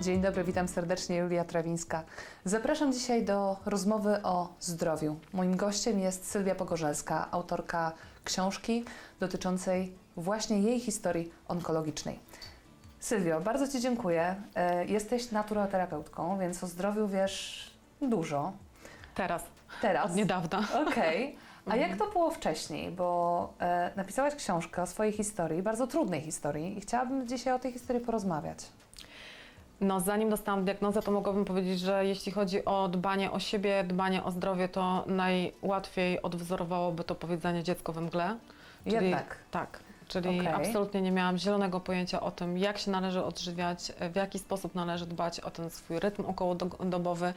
Dzień dobry, witam serdecznie, Julia Trawińska. Zapraszam dzisiaj do rozmowy o zdrowiu. Moim gościem jest Sylwia Pogorzelska, autorka książki dotyczącej właśnie jej historii onkologicznej. Sylwio, bardzo Ci dziękuję. E, Jesteś naturoterapeutką, więc o zdrowiu wiesz dużo. Teraz, Teraz. od niedawna. Okej. A jak to było wcześniej? Bo e, napisałaś książkę o swojej historii, bardzo trudnej historii i chciałabym dzisiaj o tej historii porozmawiać. No, zanim dostałam diagnozę, to mogłabym powiedzieć, że jeśli chodzi o dbanie o siebie, dbanie o zdrowie, to najłatwiej odwzorowałoby to powiedzenie dziecko we mgle. Jednak. Tak. Czyli Okej. absolutnie nie miałam zielonego pojęcia o tym, jak się należy odżywiać, w jaki sposób należy dbać o ten swój rytm okołodobowy,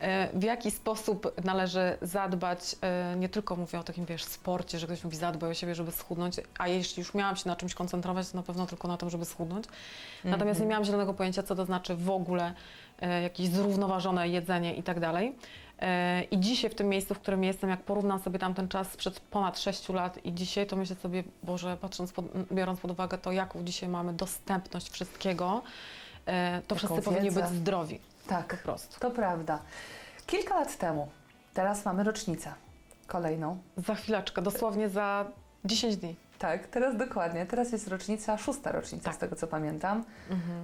e, w jaki sposób należy zadbać, e, nie tylko mówię o takim, wiesz, sporcie, że ktoś mówi zadbaj o siebie, żeby schudnąć, a jeśli już miałam się na czymś koncentrować, to na pewno tylko na tym, żeby schudnąć. Natomiast nie miałam zielonego pojęcia, co to znaczy w ogóle e, jakieś zrównoważone jedzenie i tak dalej. E, I dzisiaj w tym miejscu, w którym jestem, jak porównam sobie tamten czas sprzed ponad 6 lat i dzisiaj, to myślę sobie, Boże, patrząc, pod, biorąc pod uwagę to, jaką dzisiaj mamy dostępność wszystkiego, e, to wszyscy powinni wiedzę. być zdrowi. Tak, Po prostu. to prawda. Kilka lat temu, teraz mamy rocznicę kolejną. Za chwileczkę, dosłownie za 10 dni. Tak, teraz dokładnie. Teraz jest rocznica, szósta rocznica Tak. z tego co pamiętam.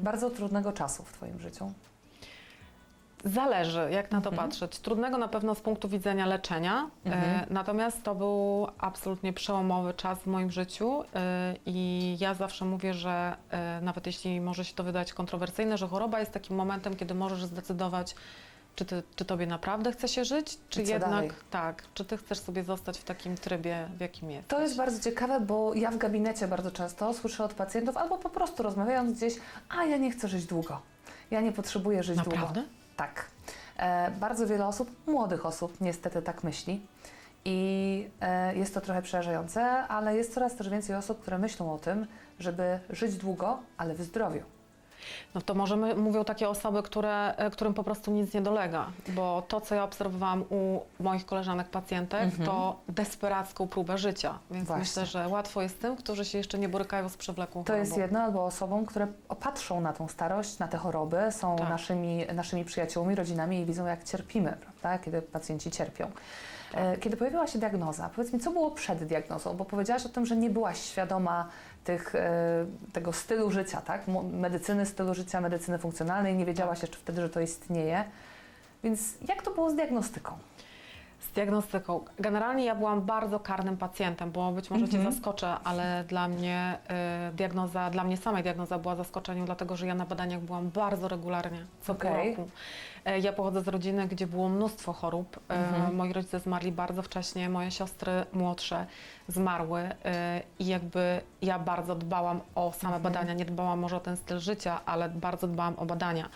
Bardzo trudnego czasu w Twoim życiu. Zależy, jak na to Mhm. patrzeć. Trudnego na pewno z punktu widzenia leczenia, Mhm. e, natomiast to był absolutnie przełomowy czas w moim życiu e, i ja zawsze mówię, że e, nawet jeśli może się to wydać kontrowersyjne, że choroba jest takim momentem, kiedy możesz zdecydować, czy, ty, czy tobie naprawdę chce się żyć, czy jednak dalej? tak, czy ty chcesz sobie zostać w takim trybie, w jakim jest. To jest bardzo ciekawe, bo ja w gabinecie bardzo często słyszę od pacjentów, albo po prostu rozmawiając gdzieś, a ja nie chcę żyć długo. Ja nie potrzebuję żyć Naprawdę? długo. Tak. E, bardzo wiele osób, młodych osób, niestety tak myśli. I e, jest to trochę przerażające, ale jest coraz też więcej osób, które myślą o tym, żeby żyć długo, ale w zdrowiu. No to może my, mówią takie osoby, które, e, którym po prostu nic nie dolega, bo to, co ja obserwowałam u moich koleżanek pacjentek, to desperacką próbę życia. Więc Mhm. Właśnie. myślę, że łatwo jest tym, którzy się jeszcze nie borykają z przewlekłą To jest chorobą. jedno, albo osobom, które opatrzą na tą starość, na te choroby, są Tak. naszymi, naszymi przyjaciółmi, rodzinami i widzą, jak cierpimy, prawda? kiedy pacjenci cierpią. E, Kiedy pojawiła się diagnoza, powiedz mi, co było przed diagnozą? Bo powiedziałaś o tym, że nie byłaś świadoma tych, e, tego stylu życia, tak? Medycyny, stylu życia, medycyny funkcjonalnej, nie wiedziałaś jeszcze wtedy, że to istnieje. Więc jak to było z diagnostyką? Z diagnostyką. Generalnie ja byłam bardzo karnym pacjentem, bo być może Mhm. Cię zaskoczę, ale dla mnie y, diagnoza, dla mnie samej diagnoza była zaskoczeniem, dlatego że ja na badaniach byłam bardzo regularnie, co pół Okej. roku. E, Ja pochodzę z rodziny, gdzie było mnóstwo chorób. E, Mhm. Moi rodzice zmarli bardzo wcześnie, moje siostry młodsze zmarły e, i jakby ja bardzo dbałam o same Mhm. badania, nie dbałam może o ten styl życia, ale bardzo dbałam o badania.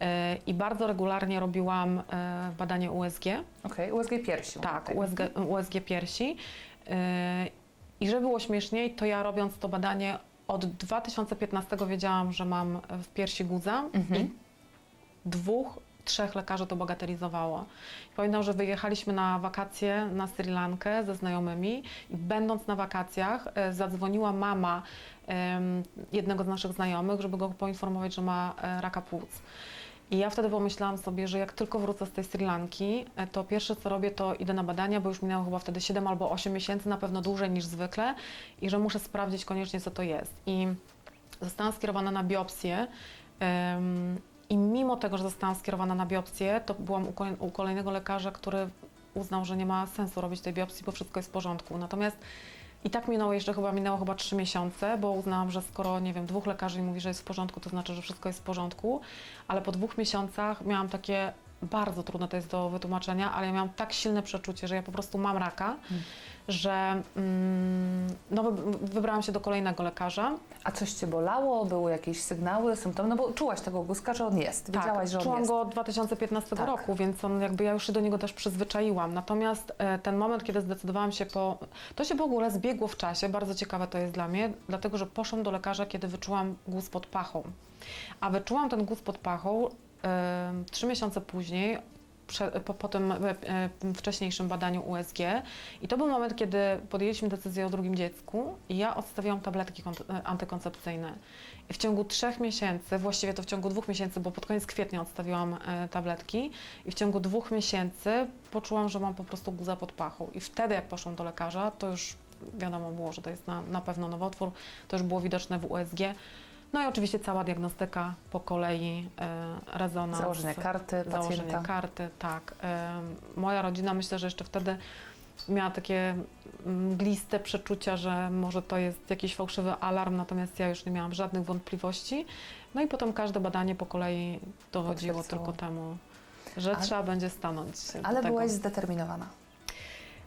E, I bardzo regularnie robiłam e, badanie USG. Okej, USG piersi. Tak. USG, USG piersi. Yy, I żeby było śmieszniej, to ja robiąc to badanie od 2015 wiedziałam, że mam w piersi guza Mhm. i dwóch, trzech lekarzy to bagatelizowało. Pamiętam, że wyjechaliśmy na wakacje na Sri Lankę ze znajomymi i będąc na wakacjach e, zadzwoniła mama jednego z naszych znajomych, żeby go poinformować, że ma e, raka płuc. I ja wtedy pomyślałam sobie, że jak tylko wrócę z tej Sri Lanki, e, to pierwsze co robię, to idę na badania, bo już minęło chyba wtedy 7 albo 8 miesięcy, na pewno dłużej niż zwykle i że muszę sprawdzić koniecznie, co to jest. I zostałam skierowana na biopsję. em, I mimo tego, że zostałam skierowana na biopsję, to byłam u kolejnego lekarza, który uznał, że nie ma sensu robić tej biopsji, bo wszystko jest w porządku. Natomiast i tak minęło jeszcze chyba, minęło chyba trzy miesiące, bo uznałam, że skoro, nie wiem, dwóch lekarzy mi mówi, że jest w porządku, to znaczy, że wszystko jest w porządku, ale po dwóch miesiącach miałam takie, bardzo trudne to jest do wytłumaczenia, ale ja miałam tak silne przeczucie, że ja po prostu mam raka, że mm, no, wy- wybrałam się do kolejnego lekarza. A coś Cię bolało? Były jakieś sygnały, symptomy? No bo czułaś tego guska, że on jest. Wiedziałaś, tak, że on czułam jest. go od 2015 Tak. roku, więc on jakby ja już się do niego też przyzwyczaiłam. Natomiast e, ten moment, kiedy zdecydowałam się po... To się w ogóle zbiegło w czasie, bardzo ciekawe to jest dla mnie, dlatego że poszłam do lekarza, kiedy wyczułam guz pod pachą. A wyczułam ten guz pod pachą trzy miesiące później po, po tym e, e, wcześniejszym badaniu USG. I to był moment, kiedy podjęliśmy decyzję o drugim dziecku i ja odstawiłam tabletki e, antykoncepcyjne. I w ciągu trzech miesięcy, właściwie to w ciągu dwóch miesięcy, bo pod koniec kwietnia odstawiłam tabletki i w ciągu dwóch miesięcy poczułam, że mam po prostu guzę pod pachą. I wtedy jak poszłam do lekarza, to już wiadomo było, że to jest na, na pewno nowotwór, to już było widoczne w USG. No i oczywiście cała diagnostyka po kolei, e, rezonans. Założenie karty Założenie pacjenta. karty, tak. Em, Moja rodzina myślę, że jeszcze wtedy miała takie mgliste przeczucia, że może to jest jakiś fałszywy alarm, natomiast ja już nie miałam żadnych wątpliwości. No i potem każde badanie po kolei Potwierdzało. tylko temu, że Ale- trzeba będzie stanąć. Ale byłaś zdeterminowana.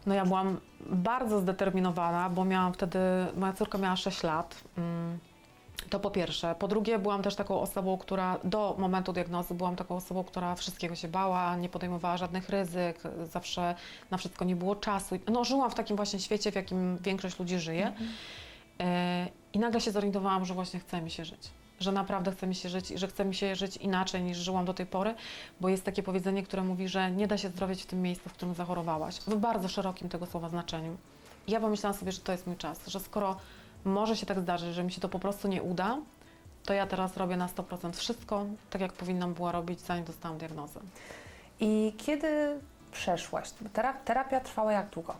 No ja byłam bardzo zdeterminowana, bo miałam wtedy, moja córka miała 6 lat. mm, To po pierwsze. Po drugie, byłam też taką osobą, która do momentu diagnozy byłam taką osobą, która wszystkiego się bała, nie podejmowała żadnych ryzyk, zawsze na wszystko nie było czasu. No, żyłam w takim właśnie świecie, w jakim większość ludzi żyje. E, I nagle się zorientowałam, że właśnie chce mi się żyć. Że naprawdę chce mi się żyć i że chce mi się żyć inaczej niż żyłam do tej pory, bo jest takie powiedzenie, które mówi, że nie da się zdrowieć w tym miejscu, w którym zachorowałaś. W bardzo szerokim tego słowa znaczeniu. I ja pomyślałam sobie, że to jest mój czas, że skoro może się tak zdarzyć, że mi się to po prostu nie uda, to ja teraz robię na 100% wszystko, tak jak powinnam była robić, zanim dostałam diagnozę. I kiedy przeszłaś? Tera- terapia trwała jak długo?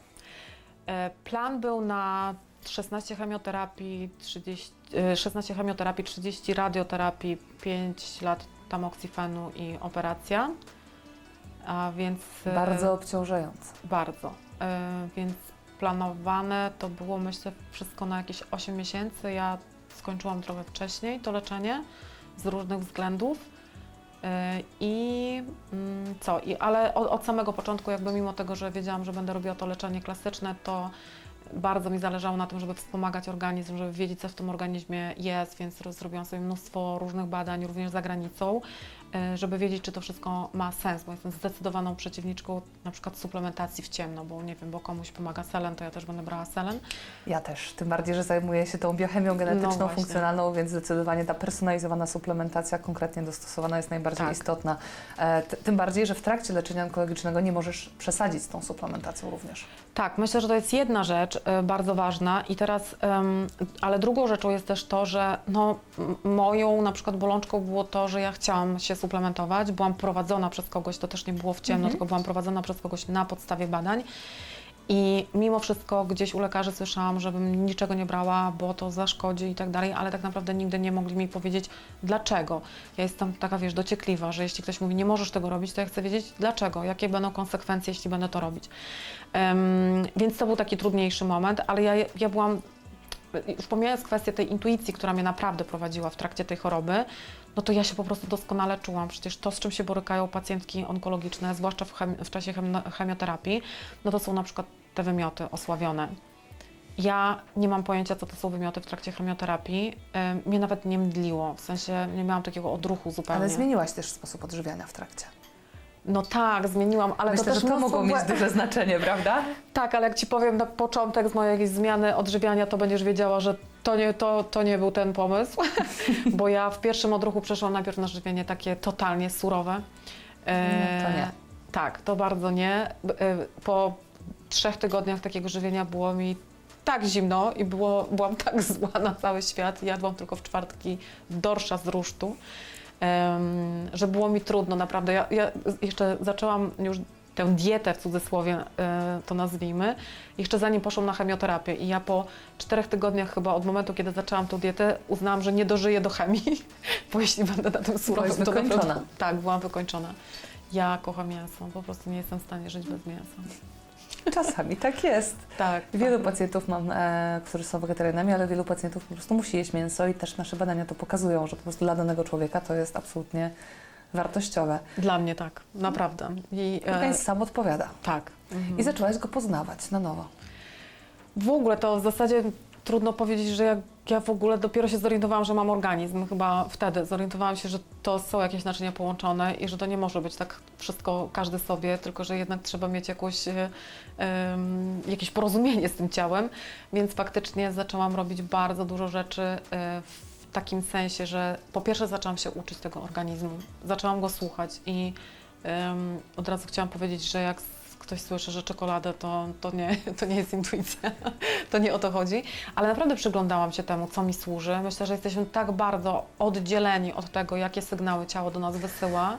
E, Plan był na 16 chemioterapii, 30, e, 16 chemioterapii, 30 radioterapii, 5 lat tamoksifenu i operacja. A więc e, Bardzo obciążające. bardzo. E, Więc planowane to było myślę wszystko na jakieś 8 miesięcy. Ja skończyłam trochę wcześniej to leczenie z różnych względów. E, I mm, co? I, ale od, od samego początku, jakby mimo tego, że wiedziałam, że będę robiła to leczenie klasyczne, to bardzo mi zależało na tym, żeby wspomagać organizm, żeby wiedzieć, co w tym organizmie jest, więc zrobiłam sobie mnóstwo różnych badań, również za granicą, żeby wiedzieć, czy to wszystko ma sens, bo jestem zdecydowaną przeciwniczką na przykład suplementacji w ciemno, bo nie wiem, bo komuś pomaga selen, to ja też będę brała selen. Ja też, tym bardziej, że zajmuję się tą biochemią genetyczną, No funkcjonalną, więc zdecydowanie ta personalizowana suplementacja konkretnie dostosowana jest najbardziej Tak. istotna. E, tym bardziej, że w trakcie leczenia onkologicznego nie możesz przesadzić z tą suplementacją również. Tak, myślę, że to jest jedna rzecz e, bardzo ważna i teraz, ale drugą rzeczą jest też to, że no, moją na przykład bolączką było to, że ja chciałam się suplementować, byłam prowadzona przez kogoś, to też nie było w ciemno, Mhm. tylko byłam prowadzona przez kogoś na podstawie badań i mimo wszystko gdzieś u lekarzy słyszałam, żebym niczego nie brała, bo to zaszkodzi i tak dalej, ale tak naprawdę nigdy nie mogli mi powiedzieć dlaczego. Ja jestem taka, wiesz, dociekliwa, że jeśli ktoś mówi, nie możesz tego robić, to ja chcę wiedzieć dlaczego, jakie będą konsekwencje, jeśli będę to robić. Em, więc to był taki trudniejszy moment, ale ja, ja byłam, już pomijając kwestię tej intuicji, która mnie naprawdę prowadziła w trakcie tej choroby, no to ja się po prostu doskonale czułam. Przecież to, z czym się borykają pacjentki onkologiczne, zwłaszcza w, w czasie chemio- chemioterapii, no to są na przykład te wymioty osławione. Ja nie mam pojęcia, co to są wymioty w trakcie chemioterapii. Em, Mnie nawet nie mdliło, w sensie nie miałam takiego odruchu zupełnie. Ale zmieniłaś też sposób odżywiania w trakcie. No tak, zmieniłam, ale Myślę, to też że to mogło mieć duże znaczenie, prawda? Tak, ale jak Ci powiem na początek z mojej zmiany odżywiania, to będziesz wiedziała, że to nie, to, to nie był ten pomysł, bo ja w pierwszym odruchu przeszłam najpierw na żywienie takie totalnie surowe. E, No to nie. Tak, to bardzo nie. E, Po trzech tygodniach takiego żywienia było mi tak zimno i było, byłam tak zła na cały świat. Jadłam tylko w czwartki dorsza z rusztu, że było mi trudno naprawdę. Ja, ja jeszcze zaczęłam już tę dietę w cudzysłowie e, to nazwijmy, jeszcze zanim poszłam na chemioterapię i ja po czterech tygodniach chyba od momentu, kiedy zaczęłam tą dietę, uznałam, że nie dożyję do chemii, bo jeśli będę na tym surowym, to wykończona. naprawdę... Tak, byłam wykończona. Ja kocham mięso, po prostu nie jestem w stanie żyć bez mięsa. Czasami tak jest. Tak. Wielu tak. pacjentów mam, e, którzy są wegetarianami, ale wielu pacjentów po prostu musi jeść mięso i też nasze badania to pokazują, że po prostu dla danego człowieka to jest absolutnie wartościowe. Dla mnie tak, naprawdę. I, e, Organizm sam odpowiada. tak. Mhm. I zaczęłaś go poznawać na nowo. W ogóle to w zasadzie trudno powiedzieć, że jak ja w ogóle dopiero się zorientowałam, że mam organizm. Chyba wtedy zorientowałam się, że to są jakieś naczynia połączone i że to nie może być tak wszystko każdy sobie, tylko że jednak trzeba mieć jakąś, em, jakieś porozumienie z tym ciałem. Więc faktycznie zaczęłam robić bardzo dużo rzeczy e, w takim sensie, że po pierwsze zaczęłam się uczyć tego organizmu, zaczęłam go słuchać i em, od razu chciałam powiedzieć, że jak ktoś słyszy, że czekoladę, to, to, nie, to nie jest intuicja, to nie o to chodzi, ale naprawdę przyglądałam się temu, co mi służy. Myślę, że jesteśmy tak bardzo oddzieleni od tego, jakie sygnały ciało do nas wysyła,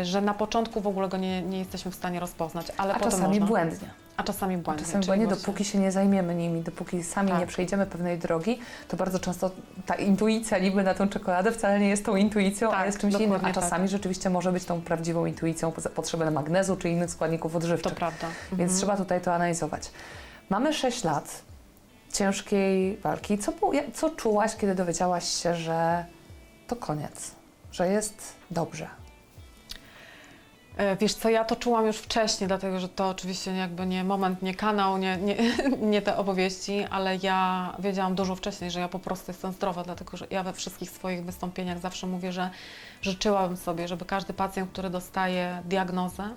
y, że na początku w ogóle go nie, nie jesteśmy w stanie rozpoznać, ale A potem czasami można. błędnie. A czasami A błędnie. czasami błędnie, właśnie- dopóki się nie zajmiemy nimi, dopóki sami Tak. nie przejdziemy pewnej drogi, to bardzo często ta intuicja niby na tą czekoladę wcale nie jest tą intuicją, a Tak, jest czymś innym. A tak. czasami rzeczywiście może być tą prawdziwą intuicją po- potrzebę magnezu czy innych składników To odżywczych. prawda. Więc Mhm. trzeba tutaj to analizować. Mamy 6 lat ciężkiej walki. Co, co czułaś, kiedy dowiedziałaś się, że to koniec, że jest dobrze? E, Wiesz co, ja to czułam już wcześniej, dlatego że to oczywiście jakby nie moment, nie kanał, nie, nie, nie te opowieści, ale ja wiedziałam dużo wcześniej, że ja po prostu jestem zdrowa, dlatego że ja we wszystkich swoich wystąpieniach zawsze mówię, że życzyłabym sobie, żeby każdy pacjent, który dostaje diagnozę,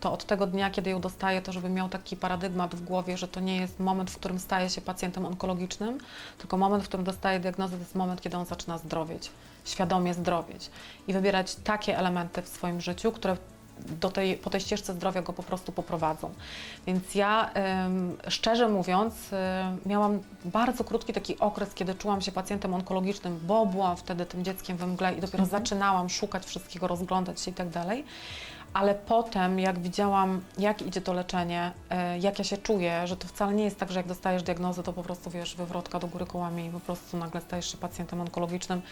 to od tego dnia, kiedy ją dostaje, to żeby miał taki paradygmat w głowie, że to nie jest moment, w którym staje się pacjentem onkologicznym, tylko moment, w którym dostaje diagnozę, to jest moment, kiedy on zaczyna zdrowieć, świadomie zdrowieć i wybierać takie elementy w swoim życiu, które do tej, po tej ścieżce zdrowia go po prostu poprowadzą. Więc ja, szczerze mówiąc, y, miałam bardzo krótki taki okres, kiedy czułam się pacjentem onkologicznym, bo byłam wtedy tym dzieckiem we mgle i dopiero Mhm. zaczynałam szukać wszystkiego, rozglądać się i tak dalej. Ale potem, jak widziałam, jak idzie to leczenie, y, jak ja się czuję, że to wcale nie jest tak, że jak dostajesz diagnozę, to po prostu wiesz, wywrotka do góry kołami i po prostu nagle stajesz się pacjentem onkologicznym,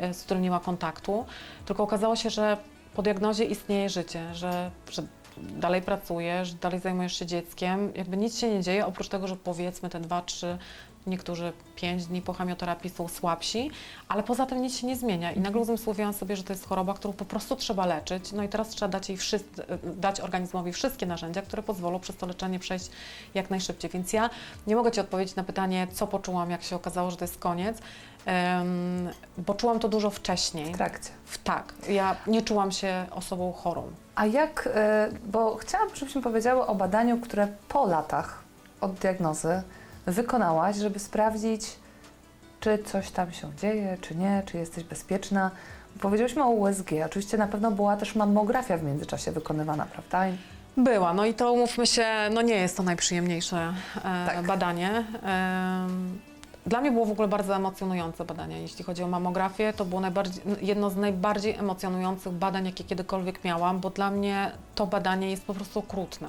y, z którym nie ma kontaktu. Tylko okazało się, że po diagnozie istnieje życie, że, że dalej pracujesz, dalej zajmujesz się dzieckiem, jakby nic się nie dzieje, oprócz tego, że powiedzmy te dwa, trzy, niektórzy pięć dni po chemioterapii są słabsi, ale poza tym nic się nie zmienia. I nagle uzmysłowiłam sobie, że to jest choroba, którą po prostu trzeba leczyć, no i teraz trzeba dać, jej wszyscy, dać organizmowi wszystkie narzędzia, które pozwolą przez to leczenie przejść jak najszybciej. Więc ja nie mogę Ci odpowiedzieć na pytanie, co poczułam, jak się okazało, że to jest koniec, em, bo czułam to dużo wcześniej. W trakcie. W- Tak, ja nie czułam się osobą chorą. A jak, y, bo chciałam, żebyśmy powiedziały o badaniu, które po latach od diagnozy wykonałaś, żeby sprawdzić, czy coś tam się dzieje, czy nie, czy jesteś bezpieczna. Powiedzieliśmy o USG. Oczywiście na pewno była też mammografia w międzyczasie wykonywana, prawda? Była, no i to umówmy się, no nie jest to najprzyjemniejsze e, Tak. badanie. Em, dla mnie było w ogóle bardzo emocjonujące badanie, jeśli chodzi o mammografię. To było jedno z najbardziej emocjonujących badań, jakie kiedykolwiek miałam, bo dla mnie to badanie jest po prostu okrutne.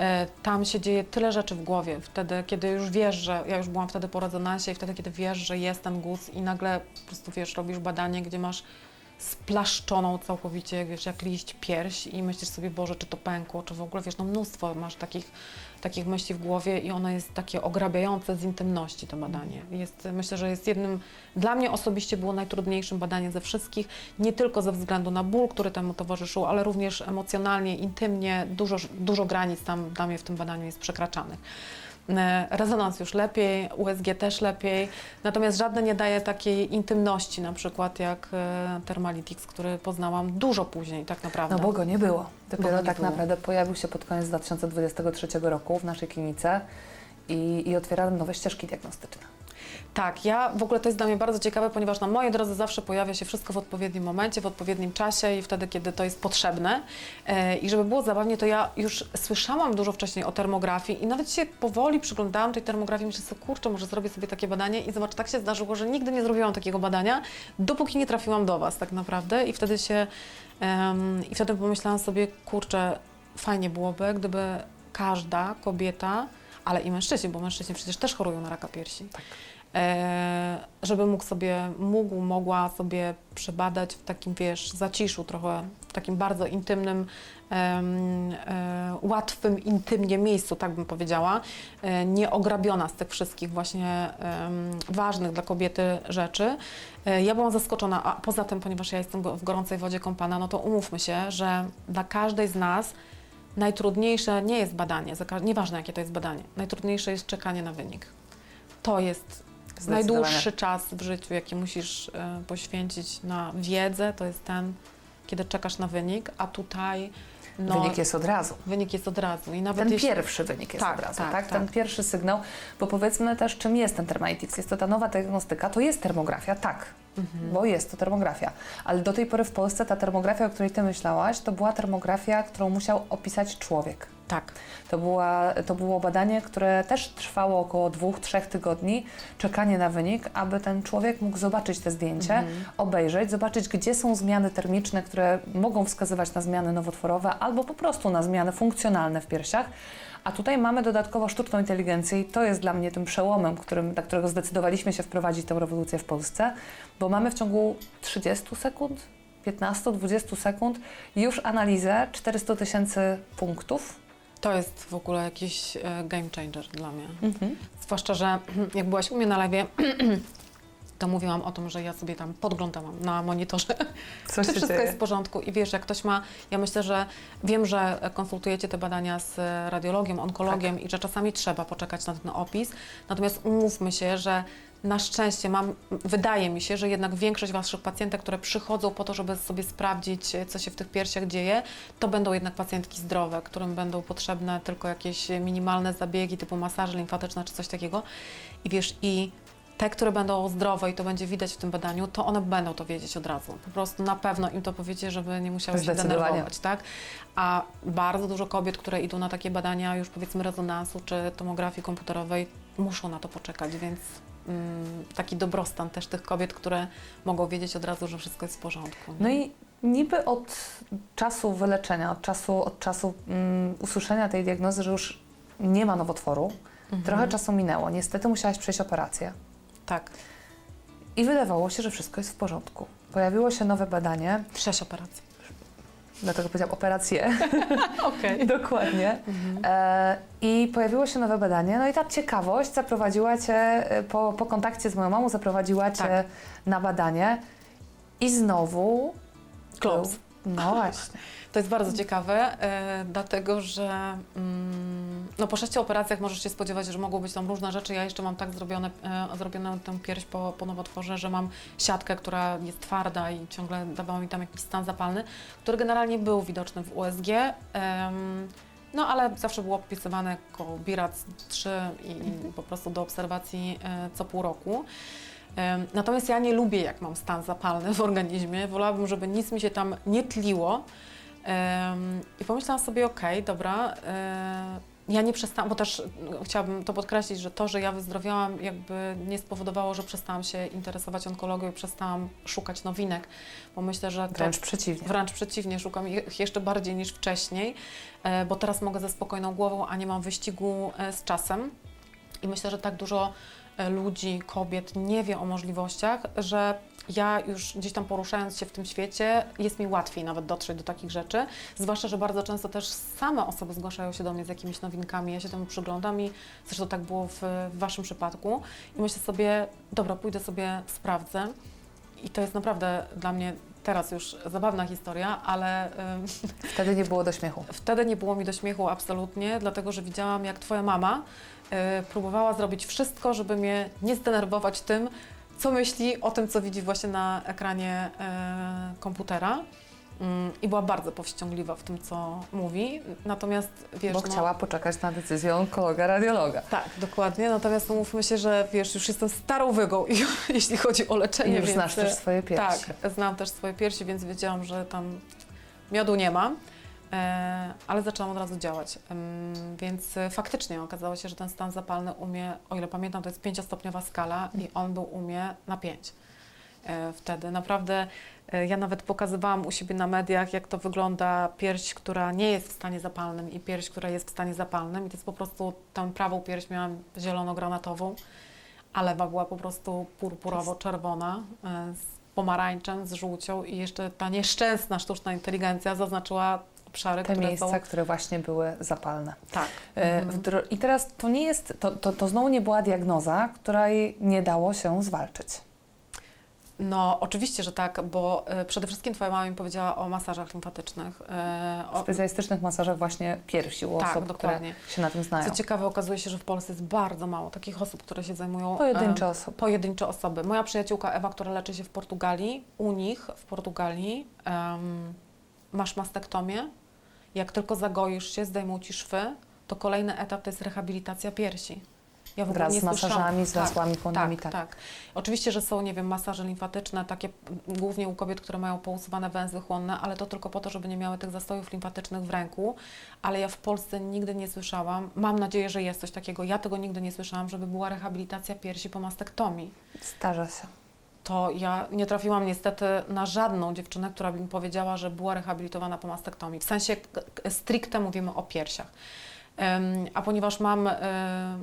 E, Tam się dzieje tyle rzeczy w głowie. Wtedy, kiedy już wiesz, że ja już byłam wtedy po rezonansie i wtedy, kiedy wiesz, że jest ten guz i nagle po prostu wiesz, robisz badanie, gdzie masz splaszczoną całkowicie, wiesz, jak liść pierś i myślisz sobie, Boże, czy to pękło, czy w ogóle, wiesz, no mnóstwo masz takich, takich myśli w głowie i ono jest takie ograbiające z intymności, to badanie. Jest, myślę, że jest jednym, dla mnie osobiście było najtrudniejszym badaniem ze wszystkich, nie tylko ze względu na ból, który temu towarzyszył, ale również emocjonalnie, intymnie, dużo, dużo granic tam dla mnie w tym badaniu jest przekraczanych. E, Rezonans już lepiej, USG też lepiej, natomiast żadne nie daje takiej intymności, na przykład jak e, Thermalytics, który poznałam dużo później tak naprawdę. No bo go nie było. Dopiero nie tak było. naprawdę pojawił się pod koniec 2023 roku w naszej klinice i, i otwierał nowe ścieżki diagnostyczne. Tak, ja w ogóle to jest dla mnie bardzo ciekawe, ponieważ na mojej drodze zawsze pojawia się wszystko w odpowiednim momencie, w odpowiednim czasie i wtedy, kiedy to jest potrzebne. E, I żeby było zabawnie, to ja już słyszałam dużo wcześniej o termografii i nawet się powoli przyglądałam tej termografii, myślę sobie, kurczę, może zrobię sobie takie badanie i zobacz, tak się zdarzyło, że nigdy nie zrobiłam takiego badania, dopóki nie trafiłam do Was tak naprawdę i wtedy się, em, i wtedy pomyślałam sobie, kurczę, fajnie byłoby, gdyby każda kobieta, ale i mężczyźni, bo mężczyźni przecież też chorują na raka piersi, Tak. E, żeby mógł sobie, mógł, mogła sobie przebadać w takim, wiesz, zaciszu trochę, w takim bardzo intymnym, e, łatwym, intymnie miejscu, tak bym powiedziała, e, nieograbiona z tych wszystkich właśnie ważnych dla kobiety rzeczy. Ja byłam zaskoczona, a poza tym, ponieważ ja jestem w gorącej wodzie kąpana, no to umówmy się, że dla każdej z nas najtrudniejsze nie jest badanie, nieważne jakie to jest badanie, najtrudniejsze jest czekanie na wynik. To jest Najdłuższy czas w życiu, jaki musisz e, poświęcić na wiedzę, to jest ten, kiedy czekasz na wynik, a tutaj No, wynik jest od razu. wynik jest od razu. I nawet Ten jeśli... pierwszy wynik jest Tak, od razu, tak, tak, Ten tak. pierwszy sygnał, bo powiedzmy też, czym jest ten Thermaitix. Jest to ta nowa diagnostyka, to jest termografia, tak, Mhm. bo jest to termografia. Ale do tej pory w Polsce ta termografia, o której Ty myślałaś, to była termografia, którą musiał opisać człowiek. Tak. To, była, to było badanie, które też trwało około dwóch, trzech tygodni, czekanie na wynik, aby ten człowiek mógł zobaczyć te zdjęcie, Mhm. obejrzeć, zobaczyć, gdzie są zmiany termiczne, które mogą wskazywać na zmiany nowotworowe albo po prostu na zmiany funkcjonalne w piersiach. A tutaj mamy dodatkowo sztuczną inteligencję i to jest dla mnie tym przełomem, którym, dla którego zdecydowaliśmy się wprowadzić tę rewolucję w Polsce, bo mamy w ciągu 30 sekund, 15-20 sekund już analizę 400 tysięcy punktów. To jest w ogóle jakiś e, game changer dla mnie. Mhm. Zwłaszcza, że jak byłaś u mnie na live, to mówiłam o tym, że ja sobie tam podglądałam na monitorze, Co czy wszystko jest w porządku. I wiesz, jak ktoś ma, ja myślę, że wiem, że konsultujecie te badania z radiologiem, onkologiem Tak. i że czasami trzeba poczekać na ten opis. Natomiast umówmy się, że na szczęście mam, wydaje mi się, że jednak większość Waszych pacjentek, które przychodzą po to, żeby sobie sprawdzić, co się w tych piersiach dzieje, to będą jednak pacjentki zdrowe, którym będą potrzebne tylko jakieś minimalne zabiegi typu masaże limfatyczne czy coś takiego. I wiesz, i te, które będą zdrowe i to będzie widać w tym badaniu, to one będą to wiedzieć od razu. Po prostu na pewno im to powiecie, żeby nie musiały się denerwować, tak? A bardzo dużo kobiet, które idą na takie badania już powiedzmy rezonansu czy tomografii komputerowej, muszą na to poczekać, więc mm, taki dobrostan też tych kobiet, które mogą wiedzieć od razu, że wszystko jest w porządku. No i niby od czasu wyleczenia, od czasu, od czasu mm, usłyszenia tej diagnozy, że już nie ma nowotworu, Mhm. trochę czasu minęło. Niestety musiałaś przejść operację. Tak, I wydawało się, że wszystko jest w porządku. Pojawiło się nowe badanie, sześć operacji. dlatego powiedziałam operację, Okej. dokładnie. E, I pojawiło się nowe badanie, no i ta ciekawość zaprowadziła Cię, e, po, po kontakcie z moją mamą, zaprowadziła Cię Tak. na badanie i znowu... Klops. był- No właśnie. To jest bardzo ciekawe, e, dlatego że mm, no po sześciu operacjach możesz się spodziewać, że mogą być tam różne rzeczy. Ja jeszcze mam tak zrobione, e, zrobioną tę pierś po, po nowotworze, że mam siatkę, która jest twarda i ciągle dawała mi tam jakiś stan zapalny, który generalnie był widoczny w USG. no ale zawsze było opisywane jako BIRAC 3 i, i po prostu do obserwacji e, co pół roku. Natomiast ja nie lubię, jak mam stan zapalny w organizmie. Wolałabym, żeby nic mi się tam nie tliło. I pomyślałam sobie, okej, dobra, e, ja nie przestałam, bo też chciałabym to podkreślić, że to, że ja wyzdrowiałam, jakby nie spowodowało, że przestałam się interesować onkologią i przestałam szukać nowinek, bo myślę, że to, Wręcz przeciwnie. Wręcz przeciwnie, szukam ich jeszcze bardziej niż wcześniej, e, bo teraz mogę ze spokojną głową, a nie mam wyścigu e, z czasem. I myślę, że tak dużo ludzi, kobiet nie wie o możliwościach, że ja już gdzieś tam poruszając się w tym świecie, jest mi łatwiej nawet dotrzeć do takich rzeczy. Zwłaszcza, że bardzo często też same osoby zgłaszają się do mnie z jakimiś nowinkami. Ja się temu przyglądam i zresztą tak było w, w Waszym przypadku. I myślę sobie, dobra, pójdę sobie, sprawdzę. I to jest naprawdę dla mnie teraz już zabawna historia, ale Wtedy nie było do śmiechu. wtedy nie było mi do śmiechu absolutnie, dlatego że widziałam, jak Twoja mama y, próbowała zrobić wszystko, żeby mnie nie zdenerwować tym, co myśli o tym, co widzi właśnie na ekranie y, komputera. Ym, I była bardzo powściągliwa w tym, co mówi. Natomiast wiesz, Bo no, chciała poczekać na decyzję onkologa, radiologa. tak, dokładnie. Natomiast umówmy się, że wiesz, już jestem starą wygą, jeśli chodzi o I leczenie. już więc, znasz też swoje piersi. Tak, znam też swoje piersi, więc wiedziałam, że tam miodu nie ma, e, ale zaczęłam od razu działać. Więc e, faktycznie okazało się, że ten stan zapalny u mnie, o ile pamiętam, to jest pięciostopniowa skala i on był u mnie na pięć. E, wtedy naprawdę e, ja nawet pokazywałam u siebie na mediach, jak to wygląda pierś, która nie jest w stanie zapalnym i pierś, która jest w stanie zapalnym. I to jest po prostu tę prawą pierś miałam zielono-granatową, a lewa była po prostu purpurowo-czerwona e, z pomarańczem, z żółcią i jeszcze ta nieszczęsna sztuczna inteligencja zaznaczyła obszary, Te które miejsca, są... które właśnie były zapalne. Tak. E, Mhm. I teraz to nie jest, to, to, to znowu nie była diagnoza, której nie dało się zwalczyć. No, oczywiście, że tak, bo e, przede wszystkim Twoja mama mi powiedziała o masażach limfatycznych. e, o, Specjalistycznych masażach właśnie piersi u Tak, osób, dokładnie. które się na tym znają. Co ciekawe, okazuje się, że w Polsce jest bardzo mało takich osób, które się zajmują. Pojedyncze osoby. Pojedyncze osoby. Moja przyjaciółka Ewa, która leczy się w Portugalii, u nich w Portugalii masz mastektomię Jak tylko zagoisz się, zdejmą ci szwy, to kolejny etap to jest rehabilitacja piersi. Ja w ogóle Wraz nie z masażami, z węzłami płonnymi, tak, tak. tak. Oczywiście, że są, nie wiem, masaże limfatyczne, takie głównie u kobiet, które mają pousuwane węzły chłonne, ale to tylko po to, żeby nie miały tych zastojów limfatycznych w ręku. Ale ja w Polsce nigdy nie słyszałam, mam nadzieję, że jest coś takiego, ja tego nigdy nie słyszałam, żeby była rehabilitacja piersi po mastektomii. Zdarza się. To ja nie trafiłam niestety na żadną dziewczynę, która by mi powiedziała, że była rehabilitowana po mastektomii. W sensie stricte mówimy o piersiach. A ponieważ mam e,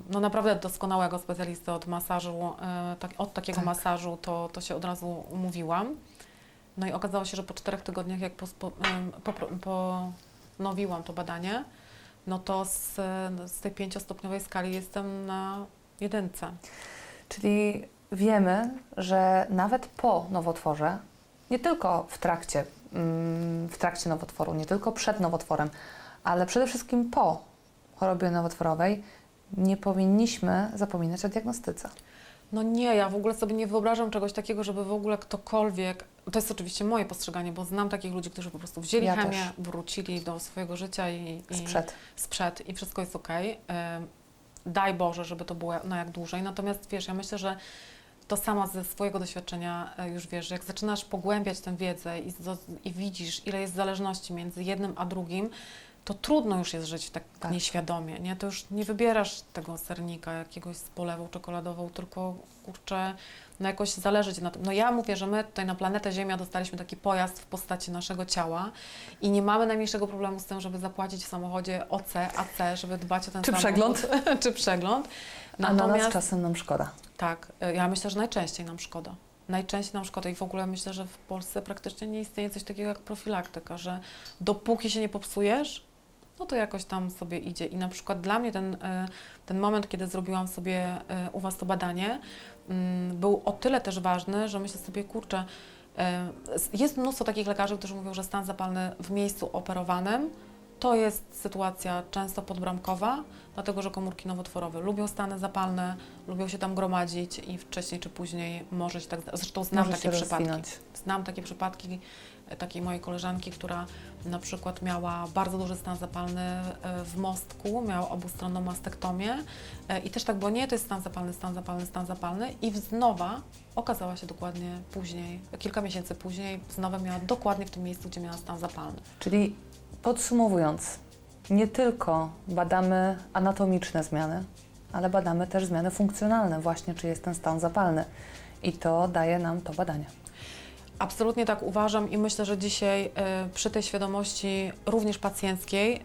no naprawdę doskonałego specjalistę od masażu, e, tak, od takiego Tak. masażu, to, to się od razu umówiłam. No i okazało się, że po czterech tygodniach, jak ponowiłam to badanie, no to z, z tej pięciostopniowej skali jestem na jedynce. Czyli wiemy, że nawet po nowotworze, nie tylko w trakcie, mm, w trakcie nowotworu, nie tylko przed nowotworem, ale przede wszystkim po chorobie nowotworowej, nie powinniśmy zapominać o diagnostyce. No nie, ja w ogóle sobie nie wyobrażam czegoś takiego, żeby w ogóle ktokolwiek, to jest oczywiście moje postrzeganie, bo znam takich ludzi, którzy po prostu wzięli Ja chemię, też. wrócili do swojego życia i, i Sprzed. sprzed i wszystko jest okej. Ym, Daj Boże, żeby to było na jak dłużej. Natomiast wiesz, ja myślę, że to sama ze swojego doświadczenia e, już wiesz, jak zaczynasz pogłębiać tę wiedzę i, i widzisz, ile jest zależności między jednym a drugim, to trudno już jest żyć tak, Tak. nieświadomie, nie? To już nie wybierasz tego sernika jakiegoś z polewą czekoladową, tylko kurczę, no jakoś zależy Ci na tym. No ja mówię, że my tutaj na planetę Ziemia dostaliśmy taki pojazd w postaci naszego ciała i nie mamy najmniejszego problemu z tym, żeby zapłacić w samochodzie OC, AC, żeby dbać o ten Czy samochód. przegląd? Czy przegląd. A na nas Natomiast czasem nam szkoda. tak, y, ja myślę, że najczęściej nam szkoda. Najczęściej nam szkoda i w ogóle myślę, że w Polsce praktycznie nie istnieje coś takiego jak profilaktyka, że dopóki się nie popsujesz, no to jakoś tam sobie idzie. I na przykład dla mnie ten, y, ten moment, kiedy zrobiłam sobie y, u Was to badanie, mm, był o tyle też ważny, że myślę sobie, kurczę, y, jest mnóstwo takich lekarzy, którzy mówią, że stan zapalny w miejscu operowanym to jest sytuacja często podbramkowa, dlatego że komórki nowotworowe lubią stany zapalne, lubią się tam gromadzić i wcześniej czy później może się tak. Zresztą znam Może takie przypadki. rozwinąć. Znam takie przypadki e, takiej mojej koleżanki, która na przykład miała bardzo duży stan zapalny e, w mostku, miała obustronną mastektomię e, i też tak było, nie, to jest stan zapalny, stan zapalny, stan zapalny i znowa okazała się dokładnie później, kilka miesięcy później, znowu miała dokładnie w tym miejscu, gdzie miała stan zapalny. Czyli podsumowując, nie tylko badamy anatomiczne zmiany, ale badamy też zmiany funkcjonalne, właśnie czy jest ten stan zapalny. I to daje nam to badanie. Absolutnie tak uważam i myślę, że dzisiaj y, przy tej świadomości również pacjenckiej y,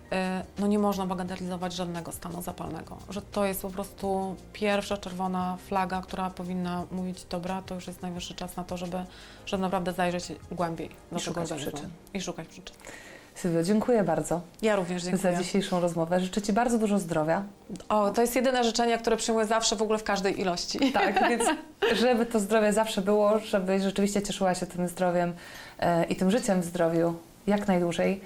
no nie można bagatelizować żadnego stanu zapalnego. Że to jest po prostu pierwsza czerwona flaga, która powinna mówić, dobra, to już jest najwyższy czas na to, żeby, żeby naprawdę zajrzeć głębiej do I tego szukać organizmu. przyczyn. I szukać przyczyn. Sylwio, dziękuję bardzo Ja również za dziękuję. dzisiejszą rozmowę. Życzę Ci bardzo dużo zdrowia. O, to jest jedyne życzenie, które przyjmuję zawsze w ogóle w każdej ilości. Tak, więc żeby to zdrowie zawsze było, żebyś rzeczywiście cieszyła się tym zdrowiem e, i tym życiem w zdrowiu jak najdłużej.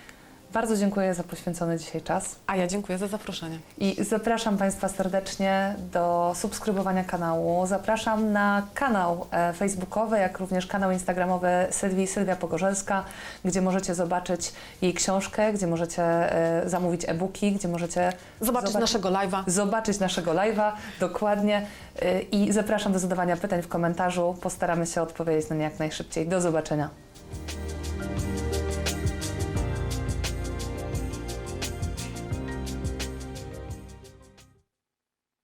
Bardzo dziękuję za poświęcony dzisiaj czas A ja dziękuję za zaproszenie. i zapraszam Państwa serdecznie do subskrybowania kanału. Zapraszam na kanał e, facebookowy, jak również kanał instagramowy Sylwii Sylwia Pogorzelska, gdzie możecie zobaczyć jej książkę, gdzie możecie e, zamówić e-booki, gdzie możecie Zobaczyć Zobacz- naszego live'a. zobaczyć naszego live'a dokładnie y, i zapraszam do zadawania pytań w komentarzu. Postaramy się odpowiedzieć na nie jak najszybciej. Do zobaczenia.